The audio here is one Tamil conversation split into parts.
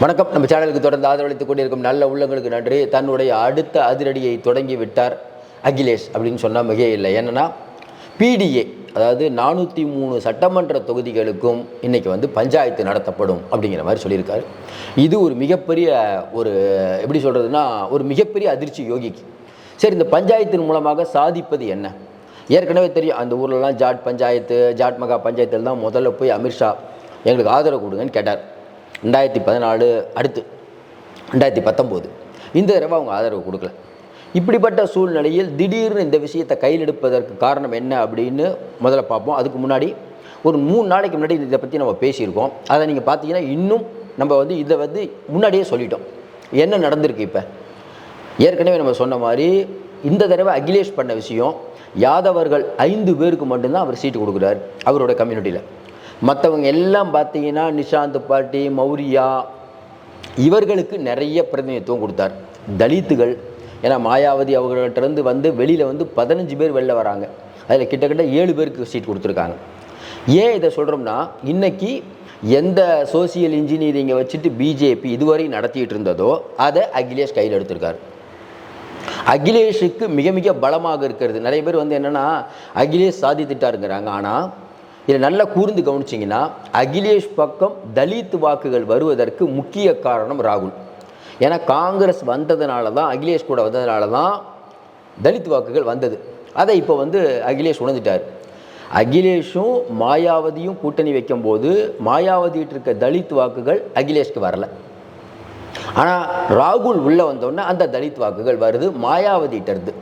வணக்கம். நம்ம சேனலுக்கு தொடர்ந்து ஆதரவளித்துக் கொண்டிருக்கும் நல்ல உள்ளங்களுக்கு நன்றி. தன்னுடைய அடுத்த அதிரடியை தொடங்கி விட்டார் அகிலேஷ் அப்படின்னு சொன்னால் மிக இல்லை. என்னென்னா பிடிஏ அதாவது நானூற்றி மூணு சட்டமன்ற தொகுதிகளுக்கும் இன்றைக்கி வந்து பஞ்சாயத்து நடத்தப்படும் அப்படிங்கிற மாதிரி சொல்லியிருக்காரு. இது ஒரு மிகப்பெரிய ஒரு எப்படி சொல்கிறதுனா ஒரு மிகப்பெரிய அதிர்ச்சி யோகிக்கு. சரி இந்த பஞ்சாயத்தின் மூலமாக சாதிப்பது என்ன? ஏற்கனவே தெரியும் அந்த ஊர்லலாம் ஜாட் பஞ்சாயத்து ஜாட் மகா பஞ்சாயத்தில் தான் முதல்ல போய் அமித்ஷா எங்களுக்கு ஆதரவு கொடுங்கன்னு கேட்டார். ரெண்டாயிரத்தி பதினாலு அடுத்து ரெண்டாயிரத்தி பத்தொம்போது. இந்த தடவை அவங்க ஆதரவு கொடுக்கல. இப்படிப்பட்ட சூழ்நிலையில் திடீர்னு இந்த விஷயத்தை கையில் எடுப்பதற்கு காரணம் என்ன அப்படின்னு முதல்ல பார்ப்போம். அதுக்கு முன்னாடி ஒரு மூணு நாளைக்கு முன்னாடி இதை பற்றி நம்ம பேசியிருக்கோம். அதை நீங்கள் பார்த்தீங்கன்னா இன்னும் நம்ம வந்து இதை வந்து முன்னாடியே சொல்லிட்டோம். என்ன நடந்திருக்கு இப்போ? ஏற்கனவே நம்ம சொன்ன மாதிரி இந்த தடவை அகிலேஷ் பண்ண விஷயம் யாதவர்கள் ஐந்து பேருக்கு மட்டும்தான் அவர் சீட்டு கொடுக்குறாரு அவரோட கம்யூனிட்டியில் மற்றவங்க எல்லாம் பார்த்தீங்கன்னா நிஷாந்த் பாட்டி மௌரியா இவர்களுக்கு நிறைய பிரதிநிதித்துவம் கொடுத்தார். தலித்துகள் ஏன்னா மாயாவதி அவர்கள்ட்டருந்து வந்து வெளியில் வந்து பதினஞ்சு பேர் வெளில வராங்க. அதில் கிட்டத்தட்ட ஏழு பேருக்கு சீட் கொடுத்துருக்காங்க. ஏன் இதை சொல்கிறோம்னா இன்னைக்கு எந்த சோசியல் இன்ஜினியரிங்கை வச்சுட்டு பிஜேபி இதுவரை நடத்திட்டு இருந்ததோ அதை அகிலேஷ் கையில் எடுத்திருக்காரு. அகிலேஷுக்கு மிக மிக பலமாக இருக்கிறது. நிறைய பேர் வந்து என்னென்னா அகிலேஷ் சாதித்துட்டாருங்கிறாங்க. ஆனால் இதில் நல்லா கூர்ந்து கவனிச்சிங்கன்னா அகிலேஷ் பக்கம் தலித் வாக்குகள் வருவதற்கு முக்கிய காரணம் ராகுல். ஏன்னா காங்கிரஸ் வந்ததுனால தான் அகிலேஷ் கூட வந்ததுனால தான் தலித் வாக்குகள் வந்தது. அதை இப்போ வந்து அகிலேஷ் உணர்ந்துட்டார். அகிலேஷும் மாயாவதியும் கூட்டணி வைக்கும்போது மாயாவதிட்டு இருக்க தலித் வாக்குகள் அகிலேஷ்க்கு வரல. ஆனால் ராகுல் உள்ளே வந்தோடனே அந்த தலித் வாக்குகள் வருது மாயாவதிட்டருது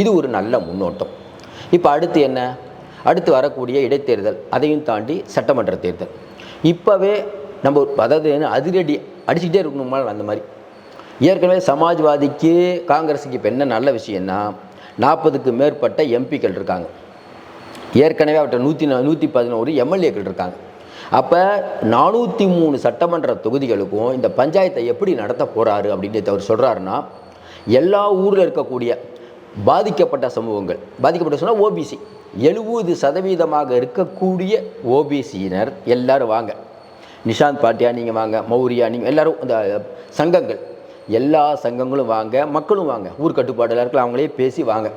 இது ஒரு நல்ல முன்னோட்டம். இப்போ அடுத்து என்ன? அடுத்து வரக்கூடிய இடைத்தேர்தல் அதையும் தாண்டி சட்டமன்ற தேர்தல். இப்போவே நம்ம அதாவது அதிரடி அடிச்சுக்கிட்டே இருக்கணுமா அந்த மாதிரி. ஏற்கனவே சமாஜ்வாதிக்கு காங்கிரஸுக்கு இப்போ என்ன நல்ல விஷயம்னா நாற்பதுக்கு மேற்பட்ட எம்பிக்கள் இருக்காங்க. ஏற்கனவே அவர்கிட்ட நூற்றி நூற்றி பதினோரு எம்எல்ஏக்கள் இருக்காங்க. அப்போ நானூற்றி மூணு சட்டமன்ற தொகுதிகளுக்கும் இந்த பஞ்சாயத்தை எப்படி நடத்த போகிறாரு அப்படின்னு அவர் சொல்கிறாருன்னா எல்லா ஊரில் இருக்கக்கூடிய பாதிக்கப்பட்ட சமூகங்கள். பாதிக்கப்பட்ட சொன்னால் ஓபிசி எழுபது சதவீதமாக இருக்கக்கூடிய ஓபிசியினர் எல்லாரும் வாங்க. நிஷாந்த் பாட்டியா நீங்கள் வாங்க மௌரியா நீங்கள் எல்லாரும் இந்த சங்கங்கள். எல்லா சங்கங்களும் வாங்க மக்களும் வாங்க. ஊர் கட்டுப்பாடு இருக்கலாம் அவங்களே பேசி வாங்க.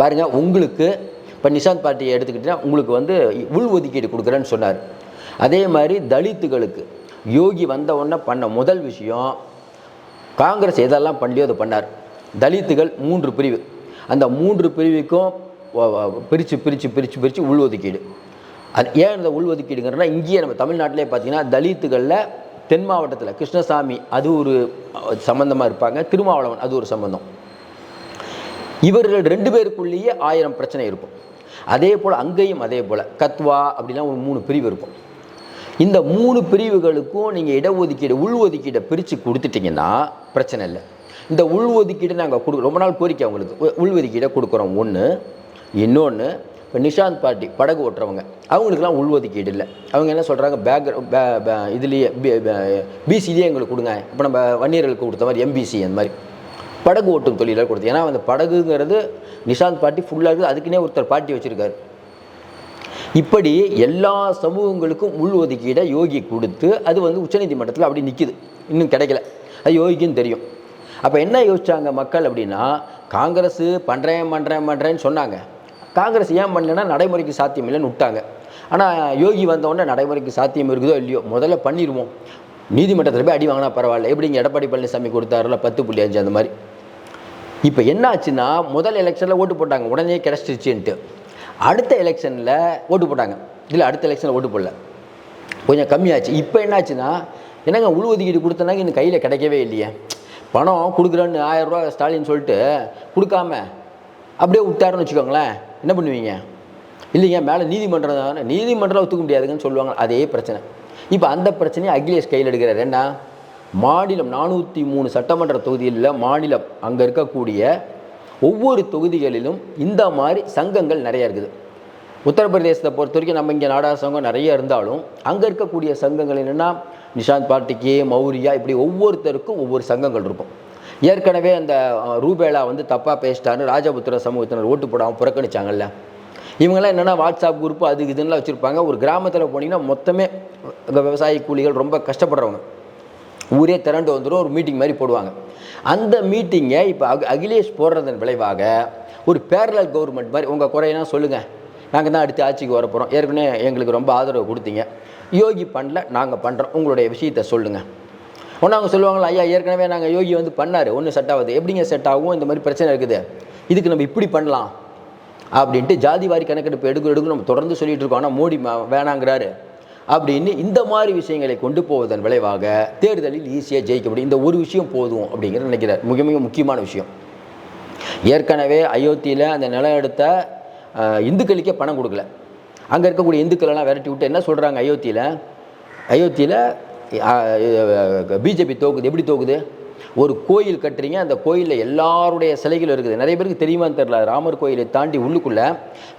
பாருங்கள் உங்களுக்கு இப்போ நிஷாந்த் பாட்டியை எடுத்துக்கிட்டிங்கன்னா உங்களுக்கு வந்து உள் ஒதுக்கீடு கொடுக்குறேன்னு சொன்னார். அதே மாதிரி தலித்துகளுக்கு யோகி வந்த உடனே பண்ண முதல் விஷயம் காங்கிரஸ் எதெல்லாம் பண்ணலையோ அதை பண்ணார். தலித்துகள் மூன்று பிரிவு. அந்த மூன்று பிரிவுக்கும் பிரித்து பிரித்து பிரித்து பிரித்து உள்ஒதுக்கீடு. அது ஏன் இந்த உள்ஒதுக்கீடுங்கிறனா இங்கேயே நம்ம தமிழ்நாட்டிலே பார்த்தீங்கன்னா தலித்துகளில் தென் மாவட்டத்தில் கிருஷ்ணசாமி அது ஒரு சம்மந்தமாக இருப்பாங்க. திருமாவளவன் அது ஒரு சம்பந்தம். இவர்கள் ரெண்டு பேருக்குள்ளேயே ஆயிரம் பிரச்சனை இருக்கும். அதே போல் அங்கேயும் அதே போல். கத்வா அப்படிலாம் ஒரு மூணு பிரிவு இருக்கும். இந்த மூணு பிரிவுகளுக்கும் நீங்கள் இடஒதுக்கீடு உள்ஒதுக்கீடை பிரித்து கொடுத்துட்டிங்கன்னா பிரச்சனை இல்லை. இந்த உள் ஒதுக்கீடு நாங்கள் கொடு ரொம்ப நாள் கோரிக்கை அவங்களுக்கு. உள் ஒதுக்கீடை கொடுக்குறோம். ஒன்று இன்னொன்று இப்போ நிஷாந்த் பார்ட்டி படகு ஓட்டுறவங்க அவங்களுக்குலாம் உள்ஒதுக்கீடு இல்லை. அவங்க என்ன சொல்கிறாங்க பேக் இதுலேயே பிசிலேயே எங்களுக்கு கொடுங்க. இப்போ நம்ம வன்னியர்களுக்கு கொடுத்த மாதிரி எம்பிசி அந்த மாதிரி. படகு ஓட்டும் தொழிலாக கொடுத்து ஏன்னா அந்த படகுங்கிறது நிஷாந்த் பார்ட்டி ஃபுல்லாக இருக்குது அதுக்குன்னே ஒருத்தர் பார்ட்டி வச்சுருக்காரு. இப்படி எல்லா சமூகங்களுக்கும் உள் ஒதுக்கீடை யோகி கொடுத்து அது வந்து உச்சநீதிமன்றத்தில் அப்படி நிற்கிது இன்னும் கிடைக்கல. அது யோகிக்குன்னு தெரியும். அப்போ என்ன யோசிச்சாங்க மக்கள் அப்படின்னா காங்கிரஸ் பண்ணுறேன் பண்ணுறேன் பண்ணுறேன்னு சொன்னாங்க. காங்கிரஸ் ஏன் பண்ணலன்னா நடைமுறைக்கு சாத்தியம் இல்லைன்னு விட்டாங்க. ஆனால் யோகி வந்த நடைமுறைக்கு சாத்தியம் இருக்குதோ இல்லையோ முதல்ல பண்ணிடுவோம் நீதிமன்றத்தில் போய் அடி வாங்கினா பரவாயில்ல. எப்படி இங்கே எடப்பாடி பழனிசாமி கொடுத்தாருல பத்து புள்ளி அஞ்சு அந்த மாதிரி. இப்போ என்ன ஆச்சுன்னா முதல் எலெக்ஷனில் ஓட்டு போட்டாங்க. உடனே கிடச்சிருச்சுன்ட்டு. அடுத்த எலெக்ஷனில் ஓட்டு போட்டாங்க. இல்லை அடுத்த எலெக்ஷனில் ஓட்டு போடல. கொஞ்சம் கம்மியாச்சு. இப்போ என்னாச்சுன்னா என்னங்க உள்ஒதுக்கீடு கொடுத்தனாங்க இன்னும் கையில் கிடைக்கவே இல்லையே. பணம் கொடுக்குறேன்னு ஆயிரம் ரூபா ஸ்டாலின் சொல்லிட்டு கொடுக்காம அப்படியே விட்டாருன்னு வச்சுக்கோங்களேன். என்ன பண்ணுவீங்க? இல்லைங்க மேலே நீதிமன்றம் தானே. நீதிமன்றம் ஒத்துக்க முடியாதுங்கன்னு சொல்லுவாங்க. அதே பிரச்சனை. இப்போ அந்த பிரச்சனையை அகிலேஷ் கையில் எடுக்கிறார். என்ன மாநிலம் நானூற்றி மூணு சட்டமன்ற தொகுதியில் மாநிலம் அங்கே இருக்கக்கூடிய ஒவ்வொரு தொகுதிகளிலும் இந்த மாதிரி சங்கங்கள் நிறைய இருக்குது. உத்தரப்பிரதேசத்தை பொறுத்த வரைக்கும் நம்ம இங்கே நாடா சங்கம் நிறைய இருந்தாலும் அங்கே இருக்கக்கூடிய சங்கங்கள் என்னென்னா நிஷாந்த் பார்ட்டிக்கு மௌரியா இப்படி ஒவ்வொருத்தருக்கும் ஒவ்வொரு சங்கங்கள் இருக்கும். ஏற்கனவே அந்த ரூபேலா வந்து தப்பாக பேசிட்டாருன்னு ராஜபுத்திர சமூகத்தினர் ஓட்டு போடாமல் புறக்கணிச்சாங்கல்ல. இவங்கெல்லாம் என்னென்னா வாட்ஸ்அப் குரூப் அது இதுன்னெலாம் வச்சுருப்பாங்க. ஒரு கிராமத்தில் போனீங்கன்னா மொத்தமே விவசாய கூலிகள் ரொம்ப கஷ்டப்படுறவங்க. ஊரே திரண்டு வந்துடும் ஒரு மீட்டிங் மாதிரி போடுவாங்க. அந்த மீட்டிங்கை இப்போ அக அகிலேஷ் போடுறதன் விளைவாக ஒரு பேரலல் கவர்மெண்ட் மாதிரி உங்கள் குறையெல்லாம் சொல்லுங்கள் நாங்கள் தான் அடுத்து ஆட்சிக்கு வர போகிறோம் ஏற்கனவே எங்களுக்கு ரொம்ப ஆதரவு கொடுத்தீங்க. யோகி பண்ணல நாங்கள் பண்ணுறோம் உங்களுடைய விஷயத்தை சொல்லுங்கள் ஒன்று அவங்க சொல்லுவாங்களா ஐயா ஏற்கனவே நாங்கள் யோகி வந்து பண்ணார். ஒன்றும் செட் ஆகுது. எப்படிங்க செட் ஆகும்? இந்த மாதிரி பிரச்சனை இருக்குது. இதுக்கு நம்ம இப்படி பண்ணலாம். அப்படின்ட்டு ஜாதி வாரி கணக்கெடுப்பு எடுக்க எடுக்க நம்ம தொடர்ந்து சொல்லிட்டு இருக்கோம். ஆனால் மோடி வேணாங்கிறாரு. அப்படின்னு இந்த மாதிரி விஷயங்களை கொண்டு போவதன் விளைவாக தேர்தலில் ஈஸியாக ஜெயிக்க முடியும். இந்த ஒரு விஷயம் போதும் அப்படிங்கிற நினைக்கிறார். மிக மிக முக்கியமான விஷயம். ஏற்கனவே அயோத்தியில் அந்த நிலம் எடுத்த இந்துக்களுக்கே பணம் கொடுக்கல. அங்கே இருக்கக்கூடிய இந்துக்களெல்லாம் விரட்டி விட்டு என்ன சொல்கிறாங்க அயோத்தியில்? அயோத்தியில் பிஜேபி தோக்குது. எப்படி தோக்குது? ஒரு கோயில் கட்டுறீங்க அந்த கோயிலில் எல்லாருடைய சிலைகளும் இருக்குது. நிறைய பேருக்கு தெரியுமான்னு தெரில ராமர் கோயிலை தாண்டி உள்ளுக்குள்ளே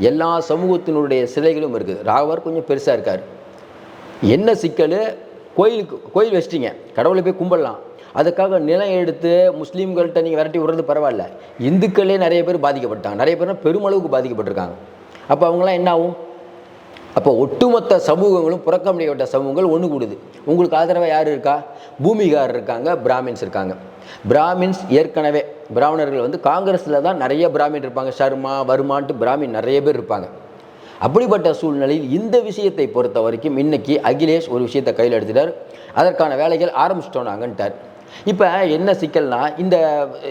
எல்லா சமூகத்தினுடைய சிலைகளும் இருக்குது. ராவர் கொஞ்சம் பெருசாக இருக்கார். என்ன சிக்கல்? கோயிலுக்கு கோயில் வச்சிட்டிங்க. கடவுளை போய் கும்பிடலாம். அதுக்காக நிலம் எடுத்து முஸ்லீம்கள்கிட்ட நீங்கள் விரட்டி விடுறது பரவாயில்ல. இந்துக்களே நிறைய பேர் பாதிக்கப்பட்டாங்க. நிறைய பேர் பெருமளவுக்கு பாதிக்கப்பட்டிருக்காங்க. அப்போ அவங்களாம் என்ன ஆகும்? அப்போ ஒட்டுமொத்த சமூகங்களும் புறக்கணிக்கப்பட்ட சமூகங்கள் ஒன்று கூடுது. உங்களுக்கு ஆதரவாக யார் இருக்கா? பூமிகார் இருக்காங்க பிராமின்ஸ் இருக்காங்க. பிராமின்ஸ் ஏற்கனவே பிராமணர்கள் வந்து காங்கிரஸில் தான் நிறைய பிராமின் இருப்பாங்க. சர்மா வருமான்ட்டு பிராமின் நிறைய பேர் இருப்பாங்க. அப்படிப்பட்ட சூழ்நிலையில் இந்த விஷயத்தை பொறுத்த வரைக்கும் இன்னைக்கு அகிலேஷ் ஒரு விஷயத்தை கையில் எடுத்துட்டார். அதற்கான வேலைகள் ஆரம்பிச்சிட்டோம் நாங்கன்ட்டார். இப்போ என்ன சிக்கல்னா இந்த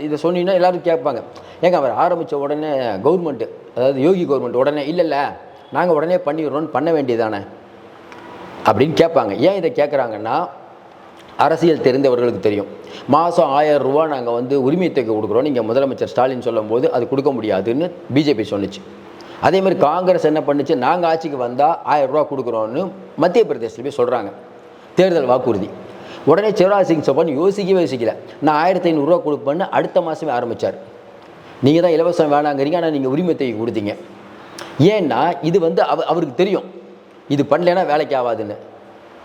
இதை சொன்னீங்கன்னா எல்லோரும் கேட்பாங்க. ஏங்க அவர் ஆரம்பித்த உடனே கவர்மெண்ட்டு அதாவது யோகி கவர்மெண்ட் உடனே இல்லை இல்லை நாங்கள் உடனே பண்ணிடுறோம்னு பண்ண வேண்டியதானே? அப்படின்னு கேட்பாங்க. ஏன் இதை கேட்குறாங்கன்னா அரசியல் தெரிந்தவர்களுக்கு தெரியும். மாதம் ஆயிரம் ரூபா நாங்கள் வந்து உரிமை தொகை கொடுக்குறோம். நீங்கள் முதலமைச்சர் ஸ்டாலின் சொல்லும்போது அது கொடுக்க முடியாதுன்னு பிஜேபி சொன்னுச்சு. அதே மாதிரி காங்கிரஸ் என்ன பண்ணுச்சு? நாங்கள் ஆட்சிக்கு வந்தால் ஆயிரம் ரூபா கொடுக்குறோன்னு மத்திய பிரதேசத்தில் போய் சொல்கிறாங்க தேர்தல் வாக்குறுதி. உடனே சிவராஜ் சிங் சௌகான் யோசிக்கவே யோசிக்கல. நான் ஆயிரத்தி ஐநூறுரூவா கொடுப்பேன்னு அடுத்த மாதமே ஆரம்பித்தார் நீங்கள் தான் இலவசம் வேணாங்கிறீங்க ஆனால் நீங்கள் உரிமத்தை கொடுத்தீங்க. ஏன்னா இது வந்து அவ அவருக்கு தெரியும். இது பண்ணலைன்னா வேலைக்கு ஆகாதுன்னு.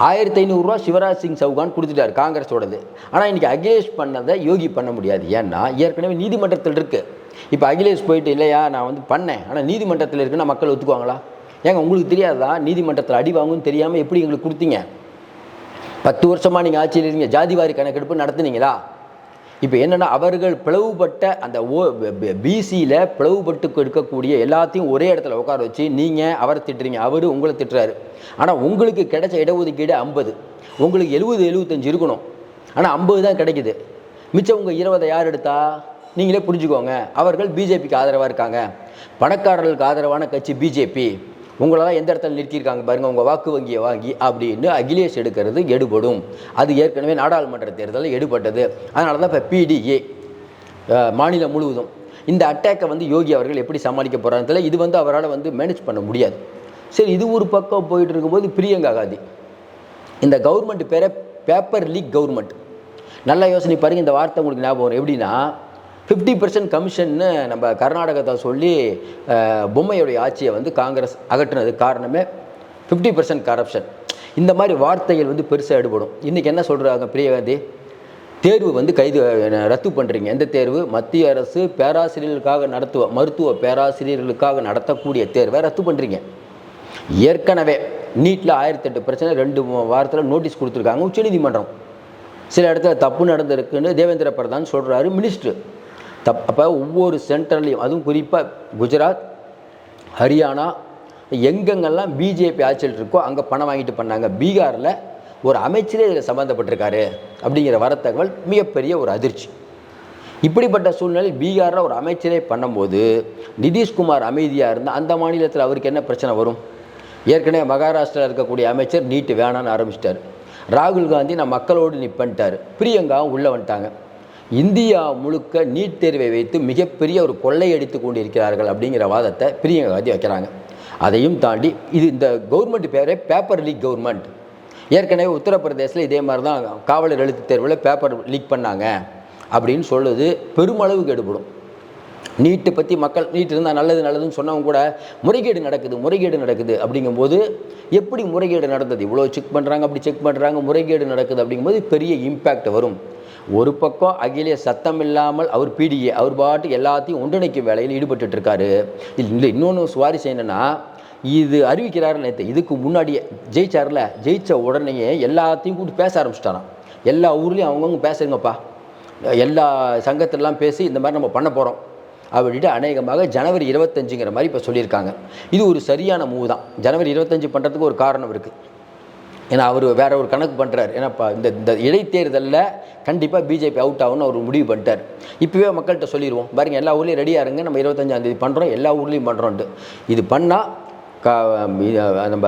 ஆயிரத்தி ஐநூறுரூவா சிவராஜ் சிங் சௌகான் கொடுத்துட்டார் காங்கிரஸோடது. ஆனால் இன்றைக்கி அகிலேஷ் பண்ணதை யோகி பண்ண முடியாது. ஏன்னா ஏற்கனவே நீதிமன்றத்தில் இருக்குது இப்போ அகிலேஷ் போயிட்டு இல்லையா நான் வந்து பண்ணேன். ஆனால் நீதிமன்றத்தில் இருக்குன்னா மக்கள் ஒத்துக்குவாங்களா? ஏங்க உங்களுக்கு தெரியாதா? நீதிமன்றத்தில் அடி வாங்குன்னு தெரியாமல் எப்படி எங்களுக்கு கொடுத்தீங்க? பத்து வருஷமாக நீங்கள் ஆட்சியில் இருக்கீங்க ஜாதிவாரி கணக்கெடுப்பு நடத்துனீங்களா? இப்போ என்னென்னா அவர்கள் பிளவுபட்ட அந்த ஓ பிசியில் பிளவுபட்டு இருக்கக்கூடிய எல்லாத்தையும் ஒரே இடத்துல உட்கார வச்சு நீங்கள் அவரை திட்டுறீங்க. அவர் உங்களை திட்டுறாரு. ஆனால் உங்களுக்கு கிடைச்ச இடஒதுக்கீடு ஐம்பது. உங்களுக்கு எழுபது எழுபத்தஞ்சு இருக்கணும். ஆனால் ஐம்பது தான் கிடைக்குது. மிச்சம் உங்கள் இருபதை யார் எடுத்தா? நீங்களே புரிஞ்சுக்கோங்க. அவர்கள் பிஜேபிக்கு ஆதரவாக இருக்காங்க. பணக்காரர்களுக்கு ஆதரவான கட்சி பிஜேபி உங்களெல்லாம் எந்த இடத்துல நிறுத்தியிருக்காங்க பாருங்கள் உங்கள் வாக்கு வங்கியை வாங்கி அப்படின்னு அகிலேஷ் எடுக்கிறது எடுபடும். அது ஏற்கனவே நாடாளுமன்ற தேர்தலில் எடுபட்டது. அதனால தான் இப்போ பிடிஏ மாநிலம் முழுவதும் இந்த அட்டாக்கை வந்து யோகி அவர்கள் எப்படி சமாளிக்க போகிறாங்க இது வந்து அவரால் வந்து மேனேஜ் பண்ண முடியாது. சரி இது ஒரு பக்கம் போயிட்டு இருக்கும்போது பிரியங்கா காந்தி இந்த கவர்மெண்ட் பேரை பேப்பர் லீக் கவர்மெண்ட் நல்லா யோசனை பாருங்கள் இந்த வார்த்தை உங்களுக்கு ஞாபகம் எப்படின்னா ஃபிஃப்டி பர்சன்ட் கமிஷன்னு நம்ம கர்நாடகத்தை சொல்லி பொம்மையுடைய ஆட்சியை வந்து காங்கிரஸ் அகற்றுனது காரணமே ஃபிஃப்டி பர்சன்ட் கரப்ஷன் இந்த மாதிரி வார்த்தைகள் வந்து பெருசாக எடுபடும். இன்றைக்கி என்ன சொல்கிறாங்க பிரியகாந்தி தேர்வு வந்து கைது ரத்து பண்ணுறீங்க எந்த தேர்வு? மத்திய அரசு பேராசிரியர்களுக்காக நடத்துவ மருத்துவ பேராசிரியர்களுக்காக நடத்தக்கூடிய தேர்வை ரத்து பண்ணுறீங்க ஏற்கனவே நீட்டில் ஆயிரத்தெட்டு பிரச்சனை ரெண்டு வாரத்தில் நோட்டீஸ் கொடுத்துருக்காங்க. உச்சநீதிமன்றம். சில இடத்துல தப்பு நடந்திருக்குன்னு தேவேந்திர பிரதான் சொல்கிறாரு மினிஸ்டர். தப் அப்போ ஒவ்வொரு சென்டர்லேயும் அதுவும் குறிப்பாக குஜராத் ஹரியானா எங்கெங்கெல்லாம் பிஜேபி ஆட்சியில் இருக்கோ அங்கே பணம் வாங்கிட்டு பண்ணாங்க. பீகாரில் ஒரு அமைச்சரே இதில் சம்மந்தப்பட்டிருக்காரு அப்படிங்கிற வரத்தகவல் மிகப்பெரிய ஒரு அதிர்ச்சி. இப்படிப்பட்ட சூழ்நிலையில் பீகாரில் ஒரு அமைச்சரே பண்ணும்போது நிதிஷ்குமார் அமைதியாக இருந்தால் அந்த மாநிலத்தில் அவருக்கு என்ன பிரச்சனை வரும்? ஏற்கனவே மகாராஷ்டிராவில் இருக்கக்கூடிய அமைச்சர் நீட்டு வேணான்னு ஆரம்பிச்சிட்டார். ராகுல் காந்தி நான் மக்களோடு நிப்பன்ட்டார். பிரியங்காவும் உள்ளே வந்துட்டாங்க. இந்தியா முழுக்க நீட் தேர்வை வைத்து மிகப்பெரிய ஒரு கொள்ளையடித்து கொண்டிருக்கிறார்கள் அப்படிங்கிற வாதத்தை பிரியங்கா காந்தி வைக்கிறாங்க. அதையும் தாண்டி இது இந்த கவர்மெண்ட் பேரே பேப்பர் லீக் கவர்மெண்ட். ஏற்கனவே உத்தரப்பிரதேசில் இதே மாதிரி தான் காவலர் எழுத்து தேர்வில் பேப்பர் லீக் பண்ணாங்க அப்படின்னு சொல்லுது. பெருமளவு கெடுபடும். நீட்டை பற்றி மக்கள் நீட் இருந்தால் நல்லது நல்லதுன்னு சொன்னவங்க கூட முறைகேடு நடக்குது முறைகேடு நடக்குது அப்படிங்கும்போது எப்படி முறைகேடு நடந்தது? இவ்வளோ செக் பண்ணுறாங்க அப்படி செக் பண்ணுறாங்க முறைகேடு நடக்குது அப்படிங்கும்போது பெரிய இம்பேக்ட் வரும். ஒரு பக்கம் அகிலே சத்தம் இல்லாமல் அவர் பிடிஏ அவர் பாட்டு எல்லாத்தையும் ஒன்றிணைக்கும் வேலையில் ஈடுபட்டு இருக்காரு இல்லை இன்னொன்று சுவாரஸ்யம் என்னென்னா இது அறிவிக்கிறாரு நேற்று இதுக்கு முன்னாடியே ஜெயிச்சார்ல ஜெயித்த உடனேயே எல்லாத்தையும் கூப்பிட்டு பேச ஆரம்பிச்சிட்டாராம். எல்லா ஊர்லேயும் அவங்கவுங்க பேசுங்கப்பா. எல்லா சங்கத்திலலாம் பேசி இந்த மாதிரி நம்ம பண்ண போகிறோம் அப்படின்ட்டு அநேகமாக ஜனவரி இருபத்தஞ்சுங்கிற மாதிரி இப்போ சொல்லியிருக்காங்க. இது ஒரு சரியான மூவ் தான். ஜனவரி இருபத்தஞ்சு பண்ணுறதுக்கு ஒரு காரணம் இருக்குது ஏன்னா அவர் வேற ஒரு கணக்கு பண்ணுறாரு ஏன்னா இப்போ இந்த இந்த இடைத்தேர்தலில் கண்டிப்பாக பிஜேபி அவுட் ஆகும்னு அவர் முடிவு பண்ணிட்டார். இப்போவே மக்கள்கிட்ட சொல்லிடுவோம் பாருங்க எல்லா ஊர்லேயும் ரெடியாக இருங்க. நம்ம இருபத்தஞ்சாந்தேதி பண்ணுறோம் எல்லா ஊர்லேயும் பண்ணுறோன்ட்டு இது பண்ணால் கா நம்ம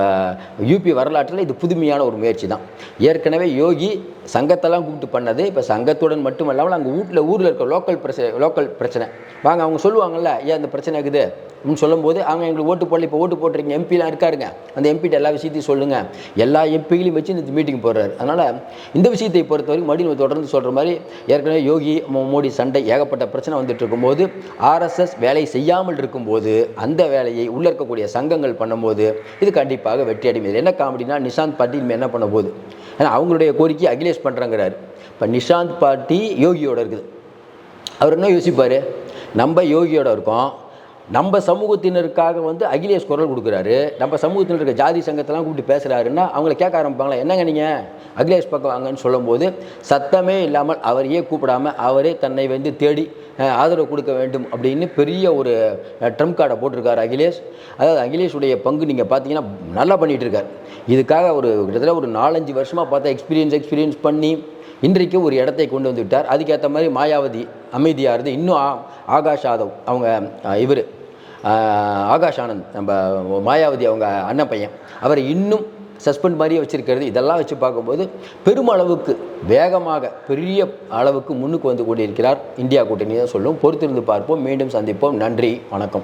யூபி வரலாற்றில் இது புதுமையான ஒரு முயற்சி தான். ஏற்கனவே யோகி சங்கத்தெல்லாம் கூப்பிட்டு பண்ணது இப்போ சங்கத்துடன் மட்டும் இல்லாமல் அங்கே வீட்டில் ஊரில் இருக்க லோக்கல் பிரச்சனை லோக்கல் பிரச்சனை. வாங்க அவங்க சொல்லுவாங்கல்ல ஏன் இந்த பிரச்சனை இருக்குது? அப்படின்னு சொல்லும்போது அவங்க எங்களுக்கு ஓட்டு போடல இப்போ ஓட்டு போட்டுருங்க எம்பிலாம் இருக்காருங்க. அந்த எம்பிட்ட எல்லா விஷயத்தையும் சொல்லுங்கள் எல்லா எம்பிகளையும் வச்சு இந்த மீட்டிங் போடுறாரு. அதனால் இந்த விஷயத்தை பொறுத்தவரைக்கும் மறுபடியும் தொடர்ந்து சொல்கிற மாதிரி ஏற்கனவே யோகி மோடி சண்டை ஏகப்பட்ட பிரச்சனை வந்துட்டு இருக்கும்போது ஆர்எஸ்எஸ் வேலை செய்யாமல் இருக்கும்போது அந்த வேலையை உள்ளே இருக்கக்கூடிய சங்கங்கள் பண்ணும்போது இது கண்டிப்பாக வெற்றி அடையும். என்ன காமெடினா நிஷாந்த் பாட்டி என்ன பண்ண போகுது? ஏன்னா அவங்களுடைய கோரிக்கை அகிலேஷ் பண்ணுறாங்கிறாரு இப்போ நிஷாந்த் பார்ட்டி யோகியோட இருக்குது. அவர் என்ன யோசிப்பார்? நம்ம யோகியோட இருக்கோம். நம்ம சமூகத்தினருக்காக வந்து அகிலேஷ் குரல் கொடுக்குறாரு. நம்ம சமூகத்தினர் இருக்க ஜாதி சங்கத்தெல்லாம் கூப்பிட்டு பேசுகிறாருன்னா அவங்கள கேட்க ஆரம்பிப்பாங்களா என்னங்க நீங்கள் அகிலேஷ் பக்கம் வாங்கன்னு சொல்லும்போது சத்தமே இல்லாமல் அவரையே கூப்பிடாம அவரே தன்னை வந்து தேடி ஆதரவு கொடுக்க வேண்டும் அப்படின்னு பெரிய ஒரு ட்ரம்ப் கார்டை போட்டிருக்காரு அகிலேஷ். அதாவது அகிலேஷுடைய பங்கு நீங்கள் பார்த்தீங்கன்னா நல்லா பண்ணிகிட்டு இருக்கார். இதுக்காக ஒரு கிட்டத்தட்ட ஒரு நாலஞ்சு வருஷமாக பார்த்தா எக்ஸ்பீரியன்ஸ் எக்ஸ்பீரியன்ஸ் பண்ணி இன்றைக்கு ஒரு இடத்தை கொண்டு வந்து விட்டார் அதுக்கேற்ற மாதிரி மாயாவதி அமைதியாக இருந்து இன்னும் ஆ- ஆகாஷ் யாதவ் அவங்க இவர் ஆகாஷ் ஆனந்த் நம்ம மாயாவதி அவங்க அண்ணன் பையன். அவர் இன்னும் சஸ்பெண்ட் மாதிரியே வச்சுருக்கிறது. இதெல்லாம் வச்சு பார்க்கும்போது பெருமளவுக்கு வேகமாக பெரிய அளவுக்கு முன்னுக்கு வந்து கொண்டிருக்கிறார் இந்தியா கூட்டணி தான் சொல்லும். பொறுத்திருந்து பார்ப்போம். மீண்டும் சந்திப்போம். நன்றி. வணக்கம்.